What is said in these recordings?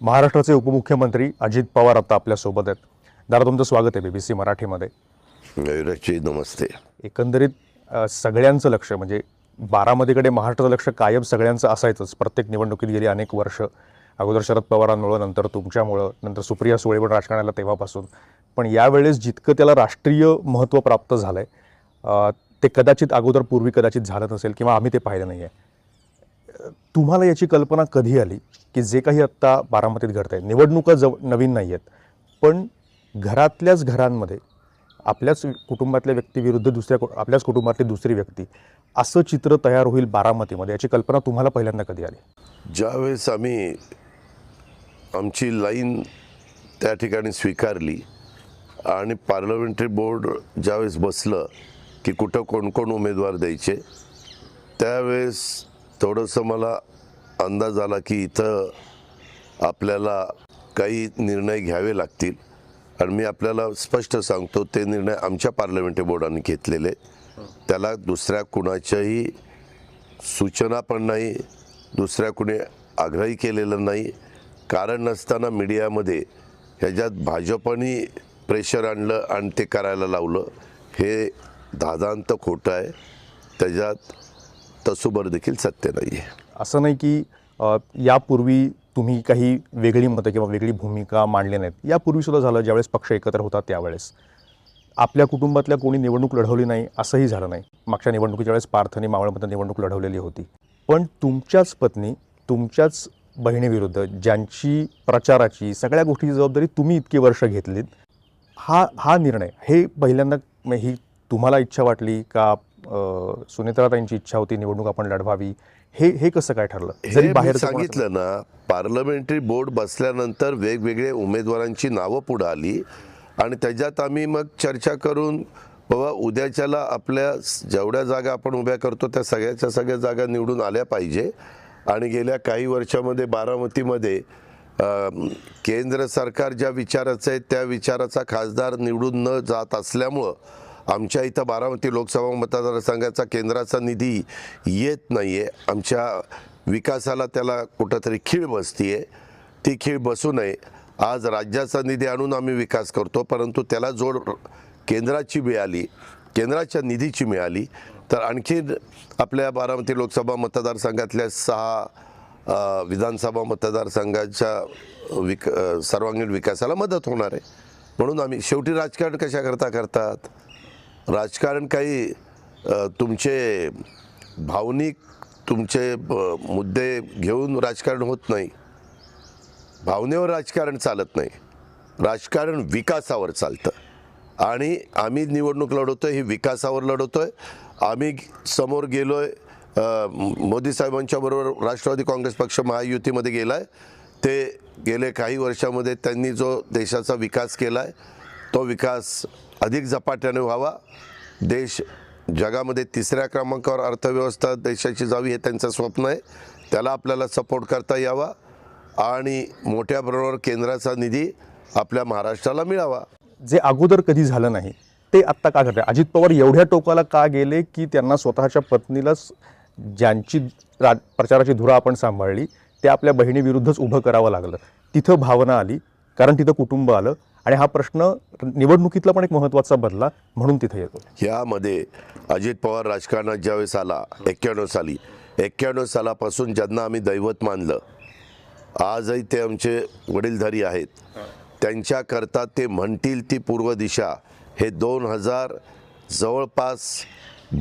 महाराष्ट्राचे उपमुख्यमंत्री अजित पवार आता आपल्यासोबत आहेत. दादा तुमचं स्वागत आहे बीबीसी मराठीमध्ये. नमस्ते. एकंदरीत अ, सगळ्यांचं लक्ष म्हणजे बारामतीकडे महाराष्ट्राचं लक्ष कायम सगळ्यांचं असायचंच. प्रत्येक निवडणुकीत गेली अनेक वर्ष. अगोदर शरद पवारांमुळं नंतर तुमच्यामुळं नंतर सुप्रिया सुळे पण राजकारणाला तेव्हापासून. पण यावेळेस जितकं त्याला राष्ट्रीय महत्त्व प्राप्त झालं आहे ते कदाचित अगोदर पूर्वी कदाचित झालं नसेल किंवा आम्ही ते पाहिलं नाही आहे तुम्हाला याची कल्पना कधी आली की जे काही आत्ता बारामतीत घडत आहे निवडणुका जव नवीन नाही आहेत पण घरातल्याच घरांमध्ये आपल्याच कुटुंबातल्या व्यक्तीविरुद्ध दुसऱ्या कु- आपल्याच कुटुंबातली दुसरी व्यक्ती असं चित्र तयार होईल बारामतीमध्ये याची कल्पना तुम्हाला पहिल्यांदा कधी आली? ज्यावेळेस आम्ही आमची लाईन त्या ठिकाणी स्वीकारली आणि पार्लमेंटरी बोर्ड ज्यावेळेस बसलं की कुठं कोण कोण उमेदवार द्यायचे त्यावेळेस थोडंसं मला अंदाज आला की इथं आपल्याला काही निर्णय घ्यावे लागतील. आणि मी आपल्याला स्पष्ट सांगतो ते निर्णय आमच्या पार्लमेंटरी बोर्डाने घेतलेले. त्याला दुसऱ्या कुणाच्याही सूचना पण नाही दुसऱ्या कुणी आग्रही केलेलं नाही. कारण नसताना मीडियामध्ये ह्याच्यात भाजपनी प्रेशर आणलं आणि ते करायला लावलं. हे दादांत खोटं आहे. त्याच्यात तसोबर देखील सत्य नाही आहे असं नाही की अ, यापूर्वी तुम्ही काही वेगळी मतं किंवा वेगळी भूमिका मांडली नाहीत. यापूर्वी सुद्धा झालं ज्यावेळेस पक्ष एकत्र होता त्यावेळेस. आपल्या कुटुंबातल्या कोणी निवडणूक लढवली नाही असंही झालं नाही. मागच्या निवडणुकीच्या वेळेस पार्थनी मावळमध्ये निवडणूक लढवलेली होती. पण तुमच्याच पत्नी तुमच्याच बहिणीविरुद्ध ज्यांची प्रचाराची सगळ्या गोष्टीची जबाबदारी तुम्ही इतकी वर्ष घेतलीत हा हा निर्णय हे पहिल्यांदा म- ही तुम्हाला इच्छा वाटली का सुनेत्राताईंची इच्छा होती निवडणूक आपण लढवावी. हे हे कसं काय ठरलं? हे बाहेरचं कोणाचं- सांगितलं ना पार्लमेंटरी बोर्ड बसल्यानंतर वेगवेगळे उमेदवारांची नावं पुढं आली आणि त्याच्यात आम्ही मग चर्चा करून बाबा उद्याच्याला आपल्या जेवढ्या जागा आपण उभ्या करतो त्या सगळ्याच्या सगळ्या जागा निवडून आल्या पाहिजे. आणि गेल्या काही वर्षामध्ये बारामतीमध्ये केंद्र सरकार ज्या विचाराचं आहे त्या विचाराचा खासदार निवडून न जात असल्यामुळं आमच्या इथं बारामती लोकसभा मतदारसंघाचा केंद्राचा निधी येत नाही आहे आमच्या विकासाला त्याला कुठंतरी खीळ बसतीये. ती खीळ बसू नये. आज राज्याचा निधी आणून आम्ही विकास करतो परंतु त्याला जोड केंद्राची मिळाली केंद्राच्या निधीची मिळाली तर आणखीन आपल्या बारामती लोकसभा मतदारसंघातल्या सहा विधानसभा मतदारसंघाच्या विक सर्वांगीण विकासाला मदत होणार आहे. म्हणून आम्ही शेवटी राजकारण कशाकरता करतात? राजकारण काही तुमचे भावनिक तुमचे मुद्दे घेऊन राजकारण होत नाही. भावनेवर राजकारण चालत नाही. राजकारण विकासावर चालतं. आणि आम्ही निवडणूक लढवतोय ही विकासावर लढवतोय. आम्ही समोर गेलो आहे मोदी साहेबांच्या बरोबर राष्ट्रवादी काँग्रेस पक्ष महायुतीमध्ये गेलाय. ते गेले काही वर्षामध्ये त्यांनी जो देशाचा विकास केला आहे तो विकास अधिक झपाट्याने व्हावा. देश जगामध्ये तिसऱ्या क्रमांकावर अर्थव्यवस्था देशाची जावी हे त्यांचं स्वप्न आहे. त्याला आपल्याला सपोर्ट करता यावा आणि मोठ्या प्रमाणावर केंद्राचा निधी आपल्या महाराष्ट्राला मिळावा. जे अगोदर कधी झालं नाही ते आत्ता का घडलं? अजित पवार एवढ्या टोकाला का गेले की त्यांना स्वतःच्या पत्नीलाच ज्यांची रा प्रचाराची धुरा आपण सांभाळली ते आपल्या बहिणीविरुद्धच उभं करावं लागलं. तिथं भावना आली कारण तिथं कुटुंब आलं. आणि हा प्रश्न निवडणुकीतला पण एक महत्त्वाचा बदला म्हणून तिथे येतो. यामध्ये अजित पवार राजकारणात ज्यावेळेस आला एक्क्याण्णव साली एक्क्याण्णव सालापासून ज्यांना आम्ही दैवत मानलं आजही ते आमचे वडीलधारी आहेत. त्यांच्याकरता ते म्हणतील ती पूर्व दिशा हे दोन हजार जवळपास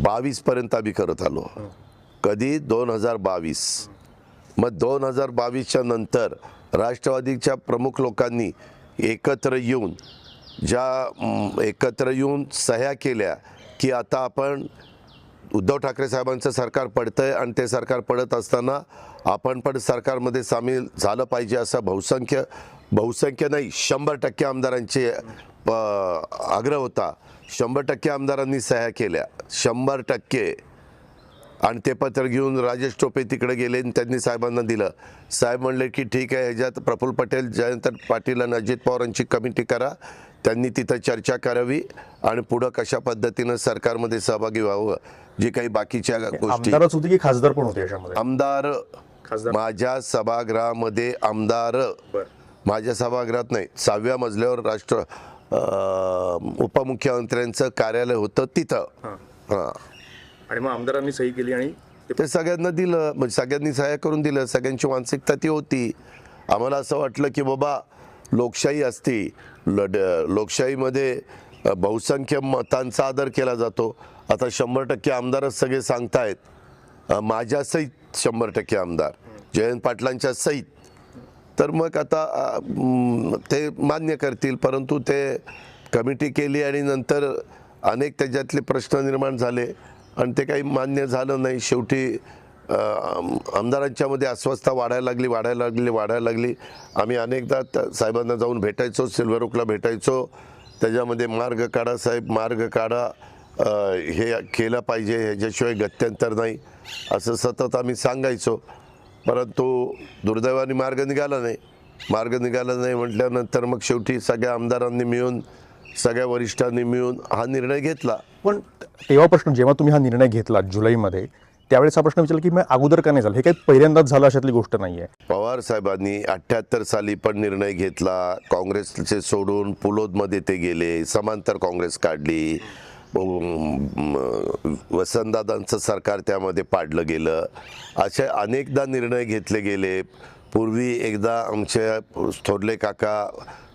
बावीसपर्यंत आम्ही करत आलो. कधी? दोन हजार बावीस. मग दोन हजार बावीसच्या नंतर राष्ट्रवादीच्या प्रमुख लोकांनी एकत्र येऊन ज्या एकत्र येऊन सह्या केल्या की आता आपण उद्धव ठाकरे साहेबांचं सरकार पडतं आहे आणि ते सरकार पडत असताना आपण पण सरकारमध्ये सामील झालं पाहिजे असं बहुसंख्य बहुसंख्य नाही शंभर टक्के आमदारांचे प- आग्रह होता. शंभर टक्के आमदारांनी सह्या केल्या. शंभर टक्के आणि ते पत्र घेऊन राजेश टोपे तिकडे गेले आणि त्यांनी साहेबांना दिलं. साहेब म्हणले की ठीक आहे ह्याच्यात प्रफुल्ल पटेल जयंत पाटील आणि अजित पवारांची कमिटी करा. त्यांनी तिथं चर्चा करावी आणि पुढं कशा पद्धतीनं सरकारमध्ये सहभागी व्हावं जे काही बाकीच्या गोष्टी. होते की खासदार पण होते याच्यामध्ये? आमदार खासदार. माझ्या सभागृहामध्ये आमदार माझ्या सभागृहात नाही सहाव्या मजल्यावर राष्ट्र उपमुख्यमंत्र्यांचं कार्यालय होतं तिथं. हां. आणि मग आमदारांनी सही केली आणि ते सगळ्यांना दिलं म्हणजे सगळ्यांनी सहाय्य करून दिलं सगळ्यांची मानसिकता ती होती. आम्हाला असं वाटलं की बाबा लोकशाही असती. लड लोकशाहीमध्ये बहुसंख्य मतांचा आदर केला जातो. आता शंभर टक्के आमदारच सगळे सांगतायत. अ, माझ्या सहित शंभर टक्के आमदार. जयंत पाटलांच्या सहित. तर मग आता ते मान्य करतील परंतु ते कमिटी केली आणि नंतर अनेक त्याच्यातले प्रश्न निर्माण झाले. आणि ते काही मान्य झालं नाही. शेवटी आमदारांच्यामध्ये अस्वस्थता वाढायला लागली वाढायला लागली वाढायला लागली. आम्ही अनेकदा साहेबांना जाऊन भेटायचो सिल्वर ओकला भेटायचो. त्याच्यामध्ये मार्ग काढा साहेब मार्ग काढा. हे केलं पाहिजे ह्याच्याशिवाय गत्यंतर नाही. असं सतत आम्ही सांगायचो. परंतु दुर्दैवाने मार्ग निघाला नाही. मार्ग निघाला नाही म्हटल्यानंतर मग शेवटी सगळ्या आमदारांनी मिळून सगळ्या वरिष्ठांनी मिळून हा निर्णय घेतला. पण तेव्हा प्रश्न जेव्हा तुम्ही हा निर्णय घेतला जुलैमध्ये त्यावेळेस हा प्रश्न विचारला की मग अगोदर का नाही झालं? हे काही पहिल्यांदाच झालं अशातली गोष्ट नाही आहे पवार साहेबांनी अठ्ठ्याहत्तर साली पण निर्णय घेतला. काँग्रेसचे सोडून पुलोदमध्ये ते गेले. समांतर काँग्रेस काढली. वसंतदादांचं सरकार त्यामध्ये पाडलं गेलं. असे अनेकदा निर्णय घेतले गेले. पूर्वी एकदा आमचे थोरले काका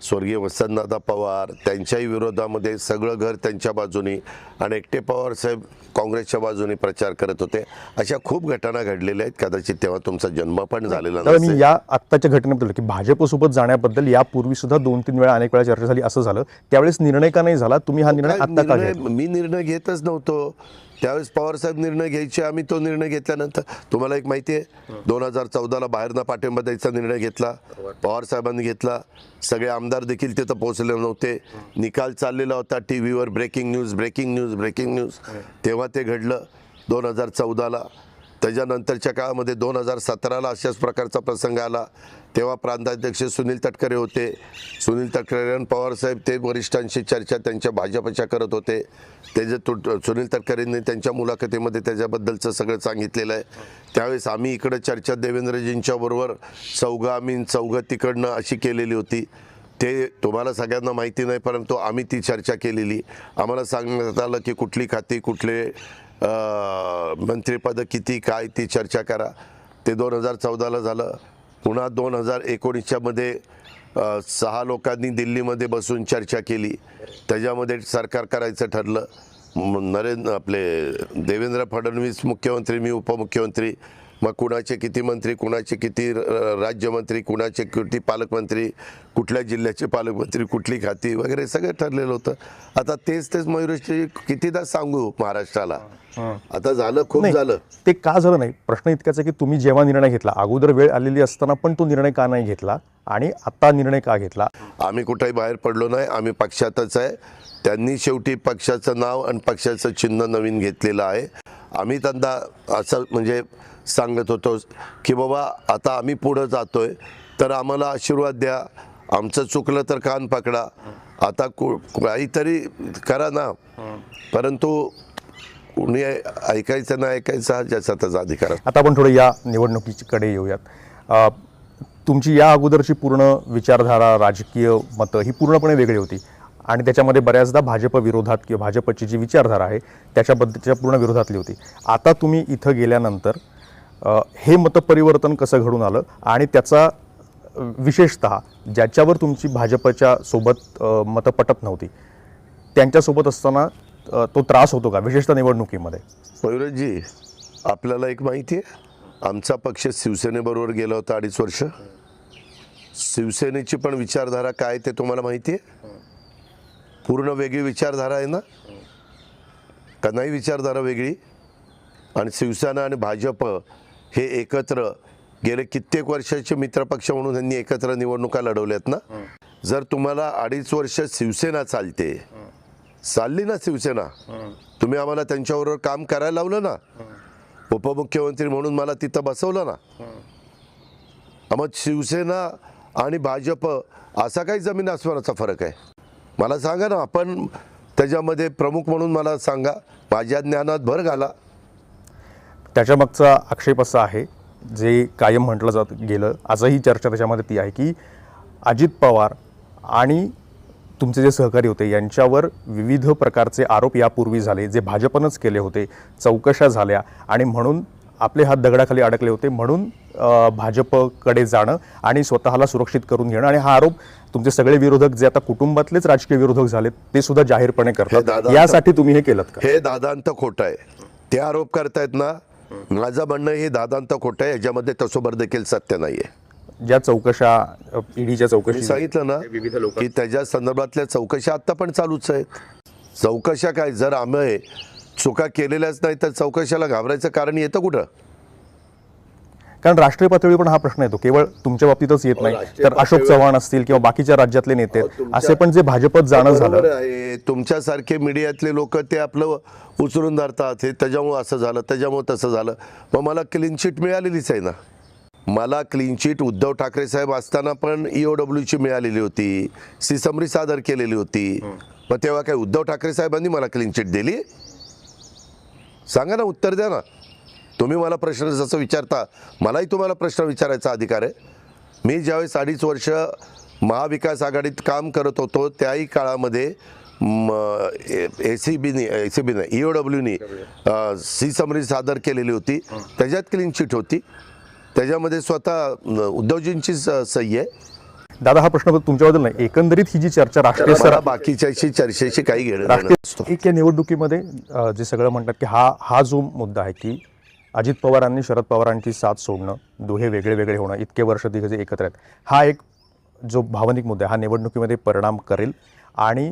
स्वर्गीय वसंतदादा पवार त्यांच्याही विरोधामध्ये सगळं घर त्यांच्या बाजूनी आणि एकटे पवार साहेब काँग्रेसच्या बाजूने प्रचार करत होते. अशा खूप घटना घडलेल्या आहेत. कदाचित तेव्हा तुमचा जन्म पण झालेला नसेल. या आत्ताच्या घटनेबद्दल की भाजपसोबत जाण्याबद्दल यापूर्वी सुद्धा दोन तीन वेळा अनेक वेळा चर्चा झाली. असं झालं. त्यावेळेस निर्णय का नाही झाला? तुम्ही हा निर्णय आत्ता मी निर्णय घेतच नव्हतो. त्यावेळेस पवारसाहेब निर्णय घ्यायचे आम्ही तो निर्णय घेतल्यानंतर. तुम्हाला एक माहिती आहे दोन हजार चौदाला बाहेरनं पाठिंबा द्यायचा निर्णय घेतला पवार साहेबांनी घेतला. सगळे आमदार देखील तिथं पोहोचले नव्हते. निकाल चाललेला होता टी व्हीवर breaking news breaking news breaking news तेव्हा ते घडलं दोन हजार चौदाला. त्याच्यानंतरच्या काळामध्ये दोन हजार सतराला अशाच प्रकारचा प्रसंग आला. तेव्हा प्रांताध्यक्ष सुनील तटकरे होते. सुनील तटकरे आणि पवारसाहेब ते वरिष्ठांशी चर्चा त्यांच्या भाजपच्या करत होते. त्याचे तुट सुनील तटकरेंनी त्यांच्या मुलाखतीमध्ये त्याच्याबद्दलचं सगळं सांगितलेलं आहे. त्यावेळेस आम्ही इकडं चर्चा देवेंद्रजींच्याबरोबर चौघं आम्ही चौघं तिकडनं अशी केलेली होती. ते तुम्हाला सगळ्यांना माहिती नाही परंतु आम्ही ती चर्चा केलेली. आम्हाला सांगण्यात आलं की कुठली खाती कुठले मंत्रिपद किती काय ती चर्चा करा. ते दोन हजार चौदाला झालं. पुन्हा दोन हजार एकोणीसच्यामध्ये सहा लोकांनी दिल्लीमध्ये बसून चर्चा केली. त्याच्यामध्ये सरकार करायचं ठरलं. नरेंद्र आपले देवेंद्र फडणवीस मुख्यमंत्री मी उपमुख्यमंत्री. मग कुणाचे किती मंत्री कुणाचे किती राज्यमंत्री कुणाचे किती पालकमंत्री कुठल्या जिल्ह्याचे पालकमंत्री कुठली खाती वगैरे सगळं ठरलेलं होतं. आता तेच तेच मयुरेशजी कितीदा सांगू महाराष्ट्राला? आता झालं खूप झालं. ते का झालं नाही? प्रश्न इतकाच आहे की तुम्ही जेव्हा निर्णय घेतला अगोदर वेळ आलेली असताना पण तो निर्णय का नाही घेतला आणि आता निर्णय का घेतला? आम्ही कुठेही बाहेर पडलो नाही आम्ही पक्षातच आहे. त्यांनी शेवटी पक्षाचं नाव आणि पक्षाचं चिन्ह नवीन घेतलेलं आहे. आम्ही त्यांना असं म्हणजे सांगत होतो की बाबा आता आम्ही पुढं जातोय तर आम्हाला आशीर्वाद द्या. आमचं चुकलं तर कान पकडा. आता कु- काहीतरी करा ना. परंतु कुणी ऐकायचं ना ऐकायचं हा ज्याचा त्याचा अधिकार आता आपण थोडं या निवडणुकीकडे येऊयात. तुमची या अगोदरची पूर्ण विचारधारा राजकीय मतं ही पूर्णपणे वेगळी होती. आणि त्याच्यामध्ये बऱ्याचदा भाजप विरोधात किंवा भाजपची जी विचारधारा आहे त्याच्याबद्दलच्या पूर्ण विरोधातली होती. आता तुम्ही इथं गेल्यानंतर हे मतपरिवर्तन कसं घडून आलं आणि त्याचा विशेषतः ज्याच्यावर तुमची भाजपच्या सोबत मतं पटत नव्हती त्यांच्यासोबत असताना तो त्रास होतो का विशेषतः निवडणुकीमध्ये? मयुरजी आपल्याला एक माहिती आहे. आमचा पक्ष शिवसेनेबरोबर गेला होता अडीच वर्ष. शिवसेनेची पण विचारधारा काय ते तुम्हाला माहिती आहे? पूर्ण वेगळी विचारधारा आहे ना? का नाही विचारधारा वेगळी? आणि शिवसेना आणि भाजप हे एकत्र गेले कित्येक वर्षाचे मित्रपक्ष म्हणून त्यांनी एकत्र निवडणुका लढवल्यात ना? जर तुम्हाला अडीच वर्ष शिवसेना चालते. चालली ना शिवसेना? तुम्ही आम्हाला त्यांच्याबरोबर काम करायला लावलं ना? उपमुख्यमंत्री म्हणून मला तिथं बसवलं ना? मग शिवसेना आणि भाजप असा काही जमीन आसमानाचा फरक आहे? मला सांगा ना आपण त्याच्यामध्ये प्रमुख म्हणून मला सांगा. माझ्या ज्ञानात भर घाला. त्याच्यामागचा आक्षेप असा आहे जे कायम म्हटलं जात गेलं आजही चर्चा त्याच्यामध्ये ती आहे की अजित पवार आणि तुमचे जे सहकारी होते यांच्यावर विविध प्रकारचे आरोप यापूर्वी झाले जे भाजपनंच केले होते चौकशा झाल्या आणि म्हणून आपले हात दगडाखाली अडकले होते म्हणून भाजपकडे जाणं आणि स्वतःला सुरक्षित करून घेणं आणि हा आरोप तुमचे सगळे विरोधक जे आता कुटुंबातलेच राजकीय विरोधक झालेत ते सुद्धा जाहीरपणे करतात. यासाठी तुम्ही हे केलं का? हे दादांत खोटं आहे. ते आरोप करतायत ना माझं म्हणणं हे दादांत खोटं आहे याच्यामध्ये तसोबर देखील सत्य नाहीये. ज्या चौकशा ईडीच्या चौकशी सांगितलं ना विविध लोक की त्याच्या संदर्भातल्या चौकशा आता पण चालूच आहेत. चौकशा काय जर आम्ही चुका केलेल्याच नाही तर चौकशाला घाबरायचं कारण येतं कुठं? कारण राष्ट्रीय पातळीवर पण हा प्रश्न येतो. केवळ तुमच्या बाबतीतच येत नाही. तर अशोक चव्हाण असतील किंवा बाकीच्या राज्यातले नेते असे पण जे भाजपत जाणं झालं तुमच्यासारखे मीडियातले लोक ते आपलं उचलून धरतात. हे त्याच्यामुळं असं झालं त्याच्यामुळं तसं झालं. मग मला क्लीन चिट मिळालेलीच आहे ना. मला क्लीन चिट उद्धव ठाकरे साहेब असताना पण E ईओडब्ल्यूची मिळालेली होती. सी समरी सादर केलेली होती. मग तेव्हा काय उद्धव ठाकरे साहेबांनी मला क्लीन चिट दिली? सांगा ना उत्तर द्या ना. तुम्ही मला प्रश्न जसं विचारता मलाही तुम्हाला प्रश्न विचारायचा अधिकार आहे. मी ज्यावेळेस अडीच वर्ष महाविकास आघाडीत काम करत होतो त्याही काळामध्ये ए सी बीनी ए सी बीने ई ओ डब्ल्यूनी सी समरी सादर केलेली होती. त्याच्यात क्लीन चिट होती. त्याच्यामध्ये स्वतः उद्धवजींची स- सही आहे. दादा हा प्रश्न तुमच्याबद्दल नाही एकंदरीत ही जी चर्चा राष्ट्रीय सर बाकीच्याशी चर्चेशी काही घेणं एक या निवडणुकीमध्ये जे सगळं म्हणतात की हा हा जो मुद्दा आहे की अजित पवारांनी शरद पवारांची साथ सोडणं दोहे वेगळे वेगळे होणं इतके वर्ष तिघे एकत्र आहेत. हा एक जो भावनिक मुद्दा हा निवडणुकीमध्ये परिणाम करेल. आणि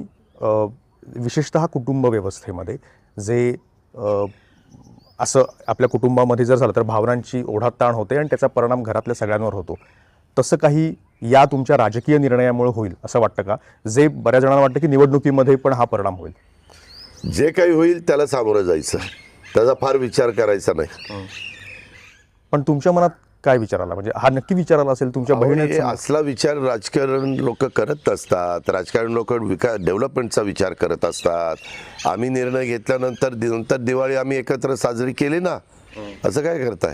विशेषतः कुटुंब व्यवस्थेमध्ये जे असं आपल्या कुटुंबामध्ये जर झालं तर भावनांची ओढाताण होते आणि त्याचा परिणाम घरातल्या सगळ्यांवर होतो. तसं काही या तुमच्या राजकीय निर्णयामुळे होईल असं वाटतं का? जे बऱ्याच जणांना वाटतं की निवडणुकीमध्ये पण हा परिणाम होईल. जे काही होईल त्याला सामोरं जायचं त्याचा फार विचार करायचा नाही. पण तुमच्या मनात काय विचार आला? म्हणजे हा नक्की विचार आला असेल तुमच्या बहिणीचा? असला विचार राजकारण लोक करत असतात. राजकारण लोक विकास डेव्हलपमेंटचा विचार करत असतात. आम्ही निर्णय घेतल्यानंतर नंतर दिवाळी आम्ही एकत्र साजरी केली ना? असं काय करताय?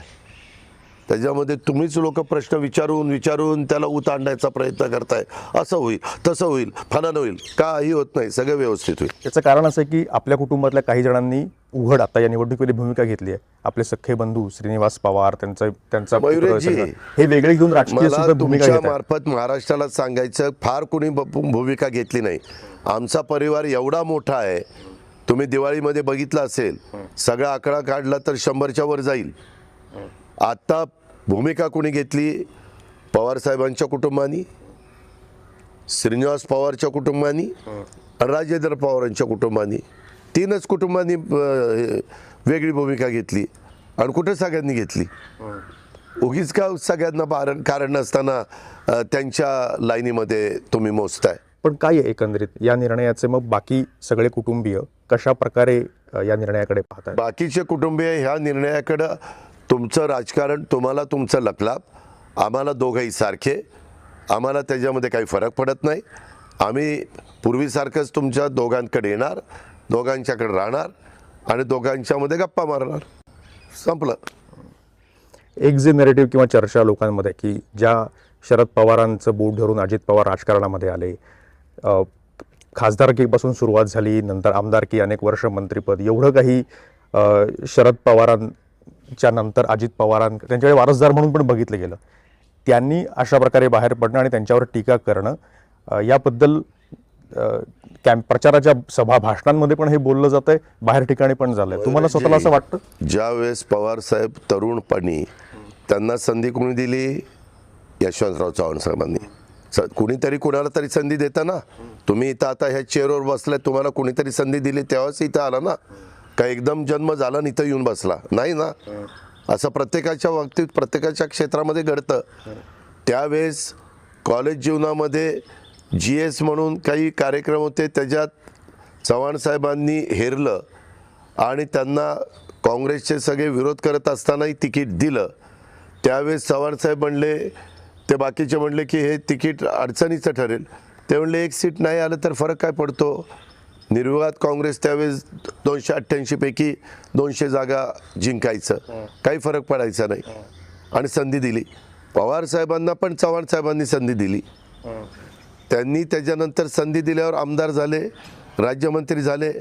त्याच्यामध्ये तुम्हीच लोक प्रश्न विचारून विचारून त्याला उत आणण्याचा प्रयत्न करताय असं होईल तसं होईल फनानं होईल काही होत नाही सगळं व्यवस्थित होईल याचं कारण असं आहे की आपल्या कुटुंबातल्या काही जणांनी उघड आता या निवडणुकीमध्ये भूमिका घेतली आहे आपले सख्खे बंधू श्रीनिवास पवार त्यांचा त्यांचा. हे वेगळे घेऊन राजकीय. मार्फत महाराष्ट्राला सांगायचं फार कोणी भूमिका घेतली नाही आमचा परिवार एवढा मोठा आहे तुम्ही दिवाळीमध्ये बघितलं असेल सगळा आकडा काढला तर शंभरच्या वर जाईल आता भूमिका कोणी घेतली? पवार साहेबांच्या कुटुंबानी? श्रीनिवास पवारच्या कुटुंबानी? राजेंद्र पवारांच्या कुटुंबानी? तीनच कुटुंबांनी वेगळी भूमिका घेतली. आणि कुठे सगळ्यांनी घेतली? उगीच का सगळ्यांना कारण कारण नसताना त्यांच्या लाईनीमध्ये तुम्ही मोजताय? पण काय आहे एकंदरीत या निर्णयाचे? मग बाकी सगळे कुटुंबीय कशा प्रकारे या निर्णयाकडे पाहतात बाकीचे कुटुंबीय ह्या निर्णयाकडं तुमचं राजकारण तुम्हाला तुमचं लकलाप आम्हाला दोघंही सारखे आम्हाला त्याच्यामध्ये काही फरक पडत नाही. आम्ही पूर्वीसारखंच तुमच्या दोघांकडे येणार दोघांच्याकडे राहणार आणि दोघांच्यामध्ये गप्पा मारणार. संपलं. एक जे नेरेटिव्ह किंवा चर्चा लोकांमध्ये की ज्या शरद पवारांचं बोट धरून अजित पवार राजकारणामध्ये आले खासदारकीपासून सुरुवात झाली नंतर आमदारकी अनेक वर्ष मंत्रिपद एवढं काही शरद पवारां पवारांच्या नंतर अजित पवारां त्यांच्याकडे वारसदार म्हणून पण बघितलं गेलं. त्यांनी अशा प्रकारे बाहेर पडणं आणि त्यांच्यावर टीका करणं याबद्दल कॅम्प प्रचाराच्या सभा भाषणांमध्ये पण हे बोललं जात आहे बाहेर ठिकाणी पण झालंय. तुम्हाला स्वतःला असं वाटतं? ज्यावेळेस पवार साहेब तरुणपणी त्यांना संधी कोणी दिली? यशवंतराव चव्हाण साहेबांनी. कुणीतरी कुणाला तरी संधी देता ना तुम्ही इथं आता ह्या चेअरवर बसलाय तुम्हाला कुणीतरी संधी दिली तेव्हाच इथं आला ना. का एकदम जन्म झाला आणि इथं येऊन बसला? नाही ना? असं प्रत्येकाच्या बाबतीत प्रत्येकाच्या क्षेत्रामध्ये घडतं. त्यावेळेस कॉलेज जीवनामध्ये जी एस म्हणून काही कार्यक्रम होते त्याच्यात चव्हाण साहेबांनी हेरलं आणि त्यांना काँग्रेसचे सगळे विरोध करत असतानाही तिकीट दिलं. त्यावेळेस चव्हाण साहेब म्हणले ते बाकीचे म्हणले की हे तिकीट अडचणीचं ठरेल. ते म्हणले एक सीट नाही आलं तर फरक काय पडतो? निर्विवाद काँग्रेस त्यावेळेस दोनशे अठ्ठ्याऐंशी पैकी दोनशे जागा जिंकायचं. काही फरक पडायचा नाही. आणि संधी दिली. पवार साहेबांना पण चव्हाण साहेबांनी संधी दिली. त्यांनी त्याच्यानंतर संधी दिल्यावर आमदार झाले राज्यमंत्री झाले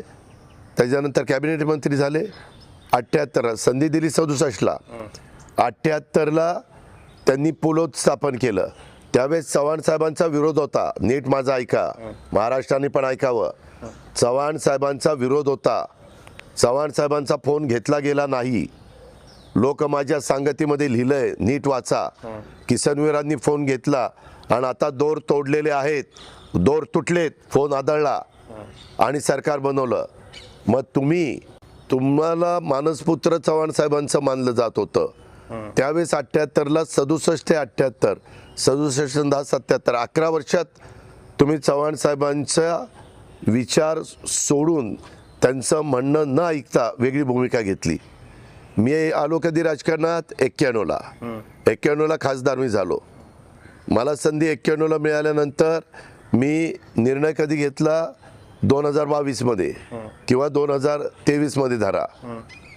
त्याच्यानंतर कॅबिनेट मंत्री झाले. अठ्ठ्याहत्तर संधी दिली सदुसष्टला. अठ्ठ्याहत्तरला त्यांनी पुलोत स्थापन केलं. त्यावेळेस चव्हाण साहेबांचा विरोध होता. नीट माझा ऐका. महाराष्ट्राने पण ऐकावं. चव्हाण साहेबांचा विरोध होता. चव्हाण साहेबांचा फोन घेतला गेला नाही. लोक माझ्या सांगतीमध्ये लिहिलंय नीट वाचा. किसनवीरांनी फोन घेतला आणि आता दोर तोडलेले आहेत. दोर तुटलेत फोन आदळला. आणि सरकार बनवलं. मग तुम्ही तुम्हाला मानसपुत्र चव्हाण साहेबांचं मानलं जात होतं. त्यावेळेस अठ्ठ्याहत्तरला सदुसष्ट ते अठ्ठ्याहत्तर सदुसष्ट दहा सत्याहत्तर अकरा वर्षात तुम्ही चव्हाण साहेबांच्या विचार सोडून त्यांचं म्हणणं न ऐकता वेगळी भूमिका घेतली. मी आलो कधी राजकारणात? एक्क्याण्णवला. एक्क्याण्णवला खासदार मी झालो. मला संधी एक्क्याण्णवला मिळाल्यानंतर मी निर्णय कधी घेतला? दोन हजार बावीसमध्ये किंवा दोन हजार तेवीसमध्ये धरा.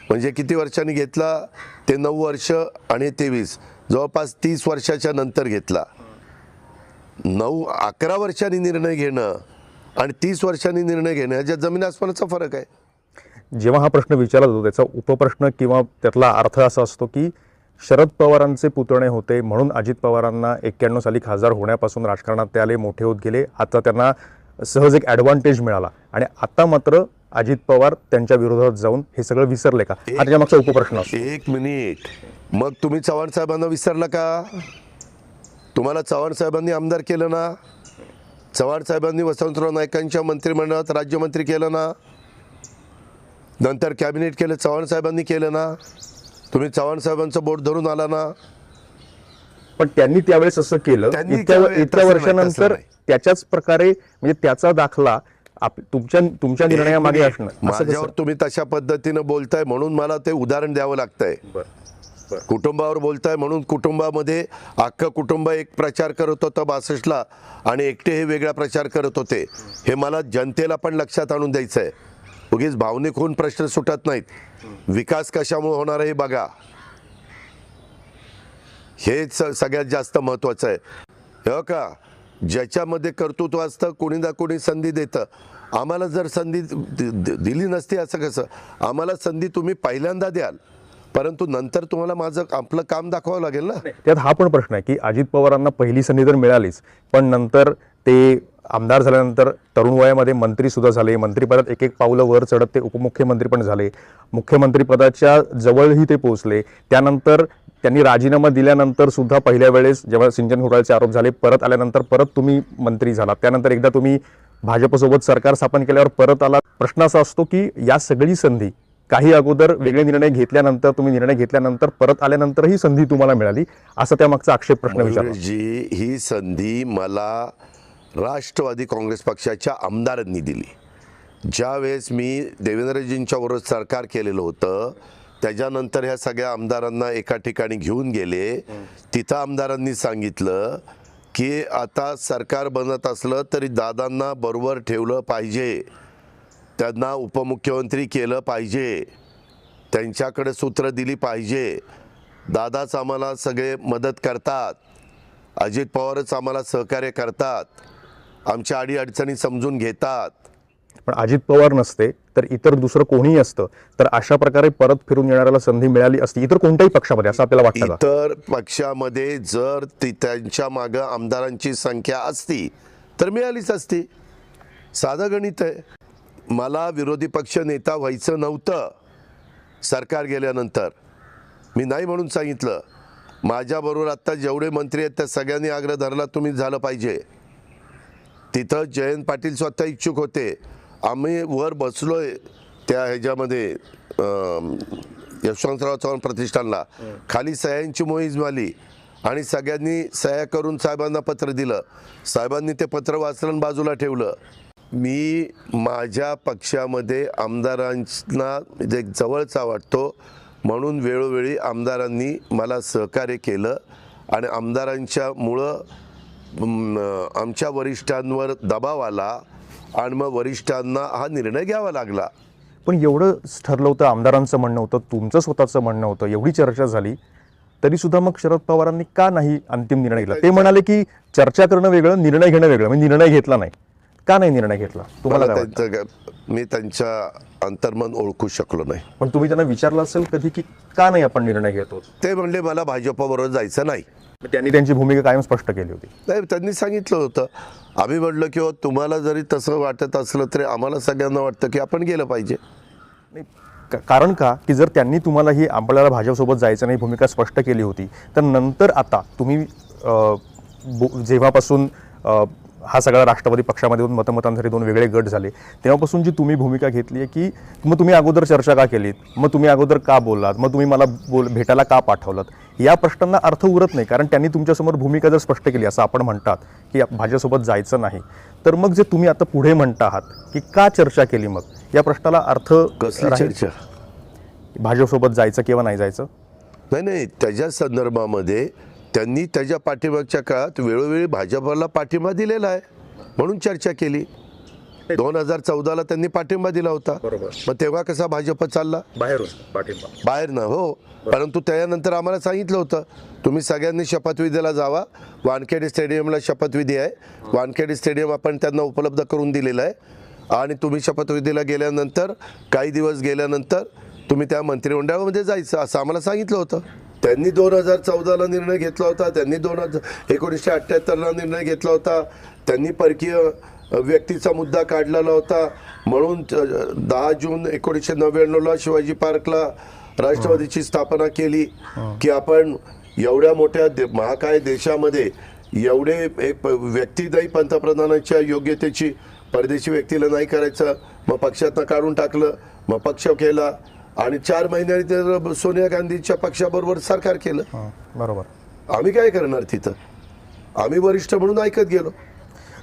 म्हणजे किती वर्षांनी घेतला? ते नऊ वर्ष आणि तेवीस. जवळपास तीस वर्षाच्या नंतर घेतला. नऊ अकरा वर्षांनी निर्णय घेणं आणि तीस वर्षांनी निर्णय घेणं ह्याच्यात जमीन आसमानाचा फरक आहे. जेव्हा हा प्रश्न विचारला जातो त्याचा उपप्रश्न किंवा त्यातला अर्थ असा असतो की शरद पवारांचे पुतणे होते म्हणून अजित पवारांना एक्क्याण्णव साली खासदार होण्यापासून राजकारणात ते आले मोठे होत गेले. आता त्यांना सहज एक ॲडव्हान्टेज मिळाला. आणि आता मात्र अजित पवार त्यांच्या विरोधात जाऊन हे सगळं विसरले का? त्याच्या मागचा उपप्रश्न असतो. एक मिनिट. मग तुम्ही चव्हाण साहेबांना विसरला का? तुम्हाला चव्हाण साहेबांनी आमदार केलं ना? चव्हाण साहेबांनी वसंतराव नाईकांच्या मंत्रिमंडळात राज्यमंत्री केलं ना? नंतर कॅबिनेट केलं चव्हाण साहेबांनी केलं ना? तुम्ही चव्हाण साहेबांचं बोट धरून आला ना? पण त्यांनी त्यावेळेस असं केलं. त्यांनी इतक्या वर्षानंतर. त्याच्याच प्रकारे म्हणजे त्याचा दाखला तुमच्या तुमच्या निर्णयामागे असणं. असं माझ्यावर? तुम्ही तशा पद्धतीनं बोलताय म्हणून मला ते उदाहरण द्यावं लागतंय. कुटुंबावर बोलताय म्हणून कुटुंबामध्ये अख्खं कुटुंब एक प्रचार करत होतं बासष्टला आणि एकटे हे वेगळा प्रचार करत होते. हे मला जनतेला पण लक्षात आणून द्यायचं आहे उगीच भावनिक होऊन प्रश्न सुटत नाहीत. विकास कशामुळे होणार आहे हे बघा. हेच सगळ्यात जास्त महत्त्वाचं आहे. हो का ज्याच्यामध्ये कर्तृत्व असतं कोणी ना कोणी संधी देतं. आम्हाला जर संधी दिली नसती असं कसं? आम्हाला संधी तुम्ही पहिल्यांदा द्याल. परंतु नंतर तुम्हाला माझं आपलं काम दाखवावं लागेल ना? त्यात हा पण प्रश्न आहे की अजित पवारांना पहिली संधी तर मिळालीच पण नंतर ते आमदार झाल्यानंतर तरुण वयामध्ये मंत्री सुद्धा झाले मंत्रिपदात एक एक पावलं वर चढत ते उपमुख्यमंत्री पण झाले. मुख्यमंत्रीपदाच्या जवळही ते पोहोचले. त्यानंतर त्यांनी राजीनामा दिल्यानंतर सुद्धा पहिल्या वेळेस जेव्हा सिंचन घोटाळ्याचे आरोप झाले परत आल्यानंतर परत तुम्ही मंत्री झाला. त्यानंतर एकदा तुम्ही भाजपसोबत सरकार स्थापन केल्यावर परत आला. प्रश्न असा असतो की या सगळी संधी काही अगोदर वेगळे निर्णय घेतल्यानंतर तुम्ही निर्णय घेतल्यानंतर परत आल्यानंतर ही संधी तुम्हाला मिळाली असा त्या मागचा आक्षेप प्रश्न विचारला. जी ही संधी मला राष्ट्रवादी काँग्रेस पक्षाच्या आमदारांनी दिली. ज्यावेळेस मी देवेंद्रजींच्या बरोबर सरकार केलेलं होतं त्याच्यानंतर ह्या सगळ्या आमदारांना एका ठिकाणी घेऊन गेले. तिथं आमदारांनी सांगितलं की आता सरकार बनत असलं तरी दादांना बरोबर ठेवलं पाहिजे. त्यांना उपमुख्यमंत्री केलं पाहिजे. त्यांच्याकडे सूत्र दिली पाहिजे. दादाच आम्हाला सगळे मदत करतात. अजित पवारच आम्हाला सहकार्य करतात. आमच्या अडीअडचणी समजून घेतात. पण अजित पवार नसते तर इतर दुसरं कोणीही असतं तर अशा प्रकारे परत फिरून येणाऱ्याला संधी मिळाली असती इतर कोणत्याही पक्षामध्ये असं आपल्याला वाटतं इतर पक्षामध्ये जर ती त्यांच्या मागं आमदारांची संख्या असती तर मिळालीच असती. साधं गणित आहे. मला विरोधी पक्ष नेता व्हायचं नव्हतं. सरकार गेल्यानंतर. मी नाही म्हणून सांगितलं. माझ्याबरोबर आत्ता जेवढे मंत्री आहेत त्या सगळ्यांनी आग्रह धरला तुम्ही झालं पाहिजे. तिथं जयंत पाटील स्वतः इच्छुक होते. आम्ही वर बसलो आहे त्या ह्याच्यामध्ये यशवंतराव चव्हाण प्रतिष्ठानला. खाली सह्यांची मोहीम झाली आणि सगळ्यांनी सह्या करून साहेबांना पत्र दिलं. साहेबांनी ते पत्र वाचलं बाजूला ठेवलं. मी माझ्या पक्षामध्ये आमदारांना जे जवळचा वाटतो म्हणून वेळोवेळी आमदारांनी मला सहकार्य केलं आणि आमदारांच्यामुळं आमच्या वरिष्ठांवर दबाव आला आणि मग वरिष्ठांना हा निर्णय घ्यावा लागला. पण एवढं ठरलं होतं आमदारांचं म्हणणं होतं तुमचं स्वतःचं म्हणणं होतं एवढी चर्चा झाली तरी सुद्धा मग शरद पवारांनी का नाही अंतिम निर्णय घेतला? ते म्हणाले की चर्चा करणं वेगळं निर्णय घेणं वेगळं म्हणजे निर्णय घेतला नाही. का नाही निर्णय घेतला? तुम्हाला मला काय वाटतं? त्यांचं काय- मी त्यांच्या अंतर्मन ओळखू शकलो नाही. पण तुम्ही त्यांना विचारलं असेल कधी की का नाही आपण निर्णय घेतो ते म्हणले मला भाजपबरोबर जायचं नाही. मग त्यांनी त्यांची भूमिका कायम स्पष्ट केली होती. नाही त्यांनी सांगितलं होतं. आम्ही म्हटलं की हो, तुम्हाला जरी तसं वाटत असलं तरी आम्हाला सगळ्यांना वाटतं की आपण गेलं पाहिजे. नाही, का- कारण का? की जर त्यांनी तुम्हाला ही आपल्याला भाजपसोबत जायचं नाही भूमिका स्पष्ट केली होती तर नंतर आता तुम्ही अ, बो- जेव्हापासून अ, हा सगळा राष्ट्रवादी पक्षामध्ये दोन मतमतांतरी दोन वेगळे गट झाले. तेव्हापासून जी तुम्ही भूमिका घेतली आहे की मग तुम्ही अगोदर चर्चा का केलीत? मग तुम्ही अगोदर का बोललात? मग तुम्ही मला बोल भेटायला का पाठवलं या प्रश्नांना अर्थ उरत नाही कारण त्यांनी तुमच्यासमोर भूमिका जर स्पष्ट केली असं आपण म्हणतात की भाजपसोबत जायचं नाही. तर मग जे तुम्ही आता पुढे म्हणता आहात की का चर्चा केली मग? या प्रश्नाला अर्थ? चर्चा? भाजपसोबत जायचं किंवा नाही जायचं? नाही नाही त्याच्या संदर्भामध्ये त्यांनी त्याच्या पाठीमागच्या काळात वेळोवेळी भाजपला पाठिंबा दिलेला आहे म्हणून चर्चा केली. दोन हजार चौदाला त्यांनी पाठिंबा दिला होता. बरोबर. मग तेव्हा कसा भाजप चालला? बाहेरून पाठिंबा. बाहेर ना हो. परंतु त्यानंतर आम्हाला सांगितलं होतं तुम्ही सगळ्यांनी शपथविधीला जावा. वानखेडे स्टेडियमला शपथविधी आहे. वानखेडे स्टेडियम आपण त्यांना उपलब्ध करून दिलेलं आहे. आणि तुम्ही शपथविधीला गेल्यानंतर काही दिवस गेल्यानंतर तुम्ही त्या मंत्रिमंडळामध्ये जायचं असं आम्हाला सांगितलं होतं. त्यांनी दोन हजार चौदाला निर्णय घेतला होता. त्यांनी दोन हजार एकोणीसशे अठ्ठ्याहत्तरला निर्णय घेतला होता. त्यांनी परकीय व्यक्तीचा मुद्दा काढलेला होता. म्हणून दहा जून एकोणीसशे नव्याण्णवला शिवाजी पार्कला राष्ट्रवादीची स्थापना केली की आपण एवढ्या मोठ्या दे- महाकाय देशामध्ये एवढे एक व्यक्ती नाही पंतप्रधानाच्या योग्यतेची परदेशी व्यक्तीला नाही करायचं. मग पक्षातनं काढून टाकलं. मग पक्ष केला. आणि चार महिन्यांनी तर सोनिया गांधीच्या पक्षाबरोबर सरकार केलं. बरोबर. आम्ही काय करणार तिथं? आम्ही वरिष्ठ म्हणून ऐकत गेलो.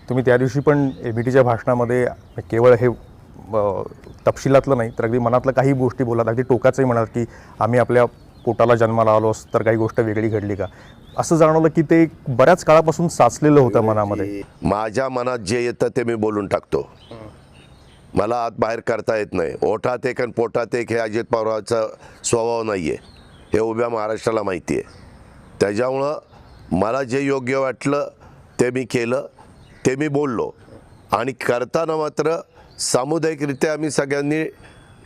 तुम्ही त्या दिवशी पण एबीटीच्या भाषणामध्ये केवळ हे तपशिलातलं नाही तर अगदी मनातलं काही गोष्टी बोलात अगदी टोकाचंही म्हणाल की आम्ही आपल्या पोटाला जन्माला आलो तर काही गोष्ट वेगळी घडली का? असं जाणवलं की ते बऱ्याच काळापासून साचलेलं होतं मनामध्ये. माझ्या मनात जे येतं ते मी बोलून टाकतो. मला आत बाहेर करता येत नाही. ओठात एक आणि पोटात एक हे अजित पवारांचा स्वभाव नाही आहे हे उभ्या महाराष्ट्राला माहिती आहे त्याच्यामुळं मला जे योग्य वाटलं ते मी केलं ते मी बोललो. आणि करताना मात्र सामुदायिकरित्या आम्ही सगळ्यांनी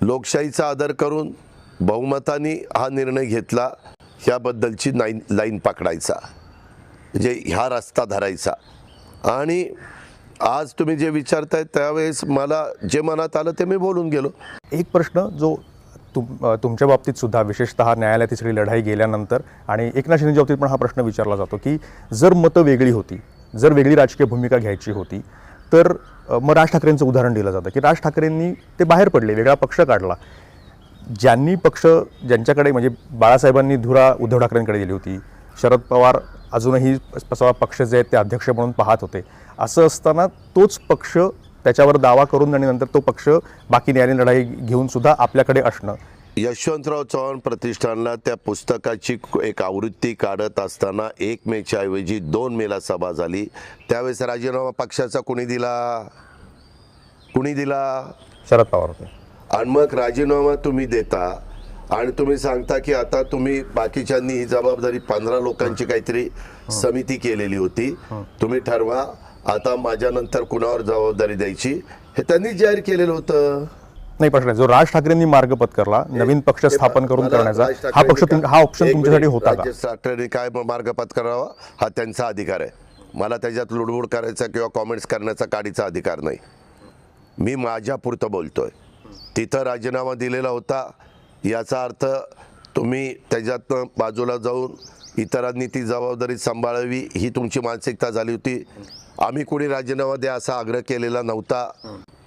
लोकशाहीचा आदर करून बहुमताने हा निर्णय घेतला ह्याबद्दलची नाईन लाईन पकडायचा. म्हणजे ह्या रस्ता धरायचा. आणि आज तुम्ही जे विचारताय त्यावेळेस मला जे मनात आलं ते मी बोलून गेलो. एक प्रश्न जो तुम तुमच्या बाबतीत सुद्धा विशेषतः न्यायालयात तिसरी लढाई गेल्यानंतर आणि एकनाथ शिंदेच्या बाबतीत पण हा प्रश्न विचारला जातो की जर मतं वेगळी होती जर वेगळी राजकीय भूमिका घ्यायची होती तर मग राज ठाकरेंचं उदाहरण दिलं जातं की राज ठाकरेंनी ते बाहेर पडले वेगळा पक्ष काढला. ज्यांनी पक्ष ज्यांच्याकडे म्हणजे बाळासाहेबांनी धुरा उद्धव ठाकरेंकडे दिली होती शरद पवार अजूनही पक्ष जे आहेत ते अध्यक्ष म्हणून पाहत होते. असं असताना तोच पक्ष त्याच्यावर दावा करून आणि नंतर तो पक्ष बाकी न्यायालयीन लढाई घेऊन सुद्धा आपल्याकडे असणं. यशवंतराव चव्हाण प्रतिष्ठानला त्या पुस्तकाची एक आवृत्ती काढत असताना एक मेच्या ऐवजी दोन मेला सभा झाली. त्यावेळेस राजीनामा पक्षाचा कुणी दिला? कुणी दिला? शरद पवार आणि मग राजीनामा तुम्ही देता आणि तुम्ही सांगता की आता तुम्ही बाकीच्यांनी ही जबाबदारी पंधरा लोकांची काहीतरी समिती केलेली होती. तुम्ही ठरवा. आता माझ्यानंतर कुणावर जबाबदारी द्यायची हे त्यांनी जाहीर केलेलं होतं. नाही प्रश्न. जो राज ठाकरेंनी मार्ग पत्करला नवीन पक्ष स्थापन करून करण्याचा हा पक्ष हा ऑप्शन तुमच्यासाठी होता राज ठाकरेंनी काय मार्गपथ करावा हा त्यांचा अधिकार आहे. मला त्याच्यात लुडबुड करायचा किंवा कॉमेंट्स करण्याचा काडीचा अधिकार नाही. मी माझ्यापुरतं बोलतोय. तिथं राजीनामा दिलेला होता. याचा अर्थ तुम्ही त्याच्यातनं बाजूला जाऊन इतरांनी ती जबाबदारी सांभाळावी ही तुमची मानसिकता झाली होती. आम्ही कोणी राजीनामा द्या असा आग्रह केलेला नव्हता.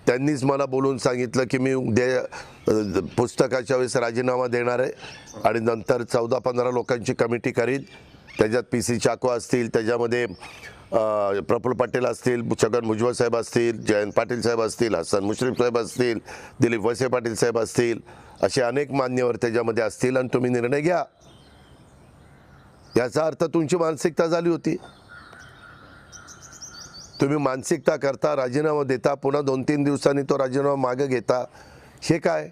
त्यांनीच मला बोलून सांगितलं की मी उद्या पुस्तकाच्या वेळेस राजीनामा देणार आहे आणि नंतर चौदा पंधरा लोकांची कमिटी करीन. त्याच्यात पी सी चाको असतील त्याच्यामध्ये प्रफुल्ल पाटील असतील छगन भुजबळ साहेब असतील जयंत पाटील साहेब असतील हसन मुश्रीफ साहेब असतील दिलीप वसे पाटील साहेब असतील असे अनेक मान्यवर त्याच्यामध्ये असतील आणि तुम्ही निर्णय घ्या. याचा अर्थ तुमची मानसिकता झाली होती. तुम्ही मानसिकता करता राजीनामा देता पुन्हा दोन तीन दिवसांनी तो राजीनामा मागे घेता. हे काय?